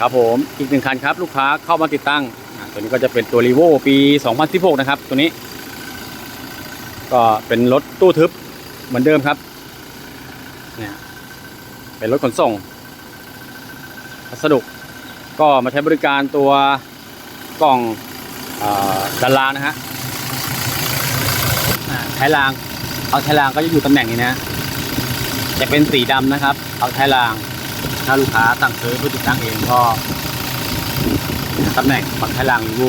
ครับผมอีกหนึ่งคันครับ ลูกค้าเข้ามาติดตั้ง ตัวนี้ก็จะเป็นตัวรีโวปี 2016 นะครับ ตัวนี้ ก็เป็นรถตู้ทึบเหมือนเดิมครับเนี่ยเป็นรถขนส่งพัสดุก็มาใช้บริการตัวกล่องอด้านลางนะฮะอ่าท้ายราง เอาท้ายรางก็จะอยู่ตำแหน่งนี้นะ จะเป็นสีดำนะครับ เอาท้ายราง ถ้าลูกค้าสั่งซื้อเพื่อติดตั้งเองก็ตำแหน่งฝั่งท้ายรางรีโว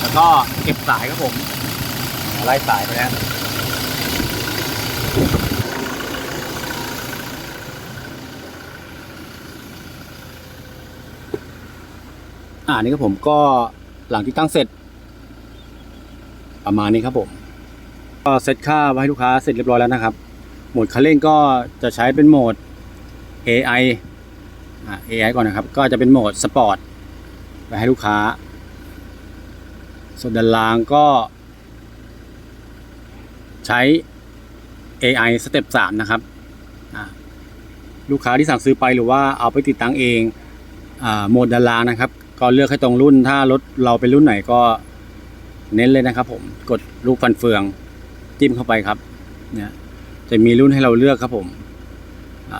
แล้วก็เก็บสายครับผมไล่สายไปแล้วอ่านี่ครับผมก็หลังที่ตั้งเสร็จ ประมาณนี้ครับผมก็เซตค่าไว้ให้ลูกค้าเสร็จเรียบร้อยแล้วนะครับ โหมดคันเร่งก็จะใช้เป็นโหมด AI อ่า AI ก่อนนะครับ ก็จะเป็นโหมดสปอร์ตไว้ให้ลูกค้า ส่วนด้านล่างก็ ใช้ AI สเต็ป3นะครับอ่าลูกค้าที่สั่งซื้อไปหรือว่าเอาไปติดตั้งเองอาโหมดด้านล่างนะครับ ก็เลือกให้ตรงรุ่น ถ้ารถเราเป็นรุ่นไหนก็เน้นเลยนะครับ ผมกดลูกฟันเฟืองจิ้มเข้าไปครับเนี่ยจะมีรุ่นให้เราเลือกครับผม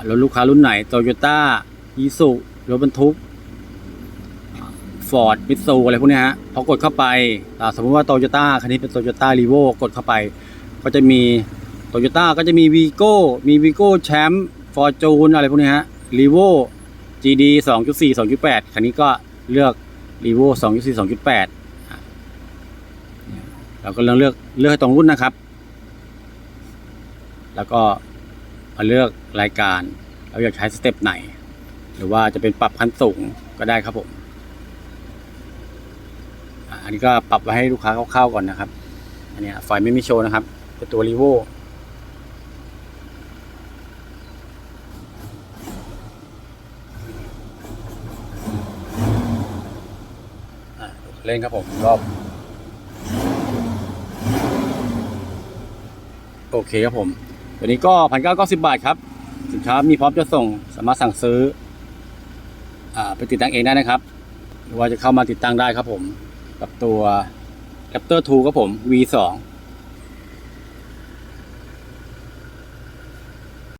รถลูกค้ารุ่นไหนโตโยต้ายีสุรถบรรทุกฟอร์ดมิตซูอะไรพวกนี้ฮะพอกดเข้าไปสมมติว่าโตโยต้าคันนี้เป็นโตโยต้ารีโวกดเข้าไป ก็จะมีโตโยต้าก็จะมีวีโก้มีวีโก้แชมป์ฟอร์จูนอะไรพวกนี้ฮะรีโว GD 2.4 2.8 คันนี้ก็เลือกรีโว2.4 2.8อะเนี่ยเราก็เลือกเลือกเลือกให้ตรงรุ่นนะครับ แล้วก็ มาเลือกรายการเราอยากใช้สเต็ปไหน หรือว่าจะเป็นปรับขั้นสูงก็ได้ครับผม อันนี้ก็ปรับไว้ให้ลูกค้าคร่าๆก่อนนะครับ อันนี้ไฟไม่มีโชว์นะครับเป็นตัวรีโวเล่นครับผมรอบ โอเคครับผม ตัวนี้ก็พันเก้าเก้าสิบาทครับ สินค้ามีพร้อมจะส่งสามารถสั่งซื้ออ่าไปติดตั้งเองได้นะครับ หรือว่าจะเข้ามาติดตั้งได้ครับผม กับตัว Raptor 2ครับผม V2